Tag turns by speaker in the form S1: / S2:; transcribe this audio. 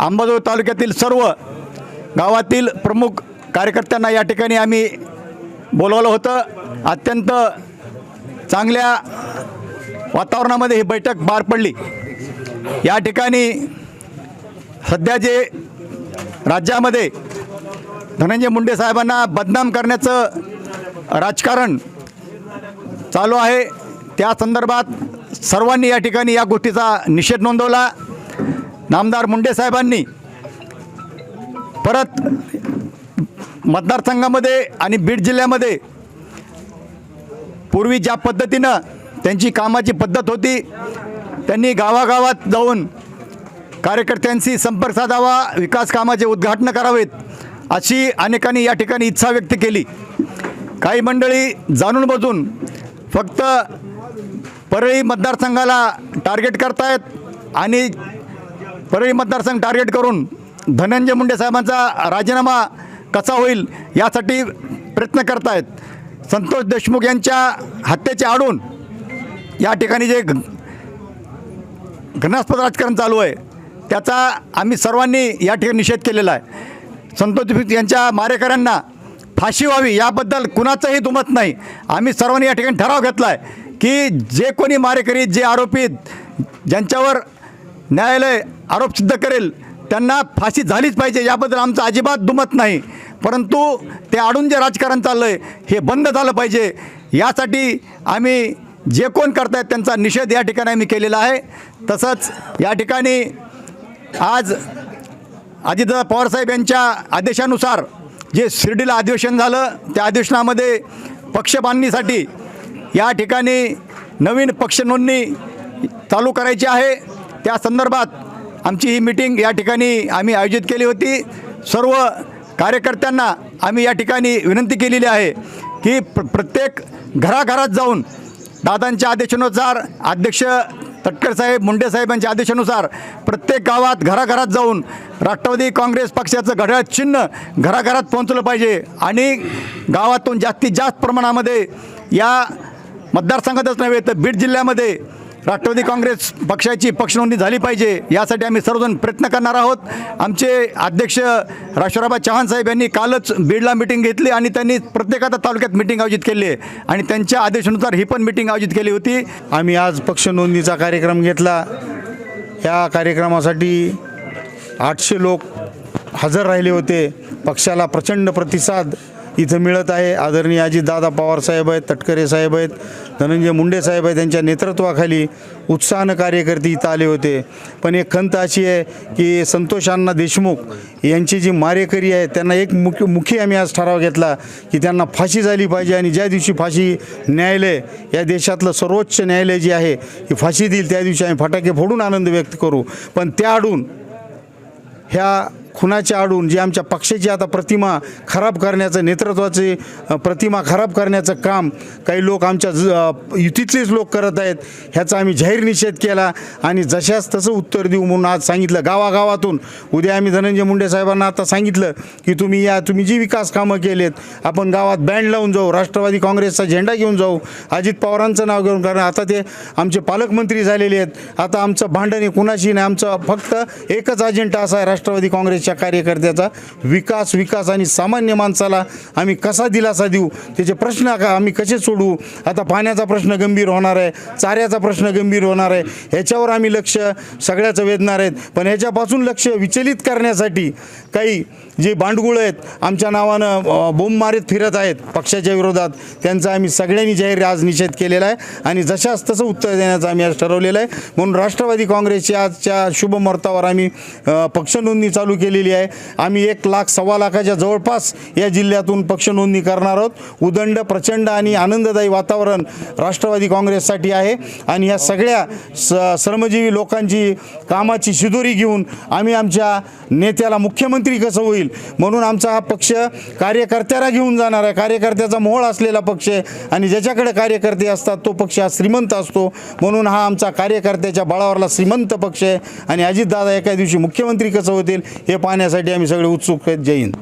S1: अंबाजोगाई तालुक्यातील सर्व गावातील प्रमुख कार्यकर्त्यांना या ठिकाणी आम्ही बोलवलं होतं. अत्यंत चांगल्या वातावरणामध्ये ही बैठक पार पडली. या ठिकाणी सध्या जे राज्यामध्ये धनंजय मुंडे साहेबांना बदनाम करण्याचं राजकारण चालू आहे. त्या संदर्भात सर्वांनी या ठिकाणी या गोष्टीचा निषेध नोंदवला. नामदार मुंडे साहेबांनी परत मतदारसंघामध्ये आणि बीड जिल्ह्यामध्ये पूर्वी ज्या पद्धतीनं त्यांची कामाची पद्धत होती त्यांनी गावागावात जाऊन कार्यकर्त्यांशी संपर्क साधावा विकास कामाचे उद्घाटनं करावेत अशी अनेकांनी या ठिकाणी इच्छा व्यक्त केली. काही मंडळी जाणून बजून फक्त परळी मतदारसंघाला टार्गेट करतायत आणि परळी मतदारसंघ टार्गेट करून धनंजय मुंडे साहेबांचा राजीनामा कसा होईल यासाठी प्रयत्न करतायत. संतोष देशमुख यांच्या हत्येचे आडून या ठिकाणी जे घ- राजकारण चालू आहे त्याचा आम्ही सर्वांनी या ठिकाणी निषेध केलेला आहे. संतोष देशमुख यांच्या मारेकऱ्यांना फाशी व्हावी याबद्दल कुणाचंही दुमत नाही. आम्ही सर्वांनी या ठिकाणी ठराव घेतला आहे की जे कोणी मारेकरी जे आरोपीत ज्यांच्यावर न्यायालय आरोप सिद्ध करेल. त्यांना फाशी झालीच पाहिजे याबद्दल आमचं अजिबात दुमत नाही. परंतु ते आडून जे राजकारण चाललं आहे हे बंद झालं पाहिजे. यासाठी आम्ही जे कोण करतायत त्यांचा निषेध या ठिकाणी आम्ही केलेला आहे. तसंच या ठिकाणी आज अजितदादा पवारसाहेब यांच्या आदेशानुसार जे शिर्डीला अधिवेशन झालं त्या अधिवेशनामध्ये पक्ष बांधणीसाठी या ठिकाणी नवीन पक्ष नोंदणी चालू करायची आहे. त्या संदर्भात आमची ही मीटिंग या ठिकाणी आम्ही आयोजित केली होती. सर्व कार्यकर्त्यांना आम्ही या ठिकाणी विनंती केलेली आहे की प्र प्रत्येक घराघरात जाऊन दादांच्या आदेशानुसार अध्यक्ष तटकर साहेब मुंडे साहेबांच्या आदेशानुसार प्रत्येक गावात घराघरात जाऊन राष्ट्रवादी काँग्रेस पक्षाचं घड्याळ चिन्ह घराघरात पोहोचलं पाहिजे आणि गावातून जास्तीत जास्त प्रमाणामध्ये या मतदारसंघातच नव्हे तर बीड जिल्ह्यामध्ये राष्ट्रवादी काँग्रेस पक्षाची पक्षनोंदणी झाली पाहिजे यासाठी आम्ही सर्वजण प्रयत्न करणार आहोत. आमचे अध्यक्ष राष्ट्रबाबा चव्हाण साहेब यांनी कालच बीडला मिटिंग घेतली आणि त्यांनी प्रत्येकाच्या तालुक्यात मिटिंग आयोजित केली. आहे आणि त्यांच्या आदेशानुसार ही पण मिटिंग आयोजित केली होती.
S2: आम्ही आज पक्ष नोंदणीचा कार्यक्रम घेतला. या कार्यक्रमासाठी आठशे लोक हजर राहिले होते. पक्षाला प्रचंड प्रतिसाद इथं मिळत आहे. आदरणीय अजितदादा पवारसाहेब आहेत तटकरे साहेब आहेत धनंजय मुंडे साहेब आहेत त्यांच्या नेतृत्वाखाली उत्साहानं कार्यकर्ते इथं आले होते. पण एक खंत अशी आहे की संतोष अण्णा देशमुख यांची जी मारेकरी आहे त्यांना एक मुख्य मुखी आम्ही आज ठराव घेतला की त्यांना फाशी झाली पाहिजे आणि ज्या दिवशी फाशी न्यायालय या देशातलं सर्वोच्च न्यायालय जे आहे ही फाशी देईल त्या दिवशी आम्ही फटाके फोडून आनंद व्यक्त करू. पण त्या आडून ह्या खुनाच्या आडून जी आमच्या पक्षाची आता प्रतिमा खराब करण्याचं नेतृत्वाचे प्रतिमा खराब करण्याचं काम काही लोक आमच्या ज युतीतलेच लोक करत आहेत ह्याचा आम्ही जाहीर निषेध केला आणि जशाच तसं उत्तर देऊ म्हणून आज सांगितलं. गावागावातून उद्या आम्ही धनंजय मुंडे साहेबांना आता सांगितलं की तुम्ही या तुम्ही जी विकास कामं केलेत आपण गावात बँड लावून जाऊ राष्ट्रवादी काँग्रेसचा झेंडा घेऊन जाऊ अजित पवारांचं नाव घेऊन कारण आता ते आमचे पालकमंत्री झालेले आहेत आता आमचं भांडण आहे कुणाशी नाही आमचं फक्त एकच अजेंडा असा आहे राष्ट्रवादी काँग्रेस काँग्रेसच्या कार्यकर्त्याचा विकास विकास आणि सामान्य माणसाला आम्ही कसा दिलासा देऊ? त्याचे प्रश्न का आम्ही कसे सोडवू? आता पाण्याचा प्रश्न गंभीर होणार आहे चाऱ्याचा प्रश्न गंभीर होणार आहे ह्याच्यावर आम्ही लक्ष सगळ्याचं वेधणार आहेत. पण ह्याच्यापासून लक्ष विचलित करण्यासाठी काही जे भांडगुळ आहेत आमच्या नावानं बोंब मारीत फिरत आहेत पक्षाच्या विरोधात त्यांचा आम्ही सगळ्यांनी जाहीर आज निषेध केलेला आहे आणि जशाच तसं उत्तर देण्याचं आम्ही आज ठरवलेलं आहे. म्हणून राष्ट्रवादी काँग्रेसच्या आजच्या शुभ मुहूर्तावर आम्ही पक्षनोंदणी पक्ष नोंदणी चालू केलेली आहे. आम्ही एक लाख सव्वा लाखाच्या जवळपास या जिल्ह्यातून पक्ष नोंदणी करणार आहोत. उदंड प्रचंड आणि आनंददायी वातावरण राष्ट्रवादी काँग्रेससाठी आहे. आणि या सगळ्या स श्रमजीवी लोकांची कामाची शिदोरी घेऊन आम्ही आमच्या नेत्याला मुख्यमंत्री कसं होईल म्हणून आमचा हा पक्ष कार्यकर्त्याला घेऊन जाणार आहे. कार्यकर्त्याचा मोहळ असलेला पक्ष आहे आणि ज्याच्याकडे कार्यकर्ते असतात तो पक्ष हा श्रीमंत असतो. म्हणून हा आमचा कार्यकर्त्याच्या बळावरला श्रीमंत पक्ष आहे. आणि अजितदादा एका दिवशी मुख्यमंत्री कसं होतील हे पाहण्यासाठी आम्ही सगळे उत्सुक आहेत जय हिंद.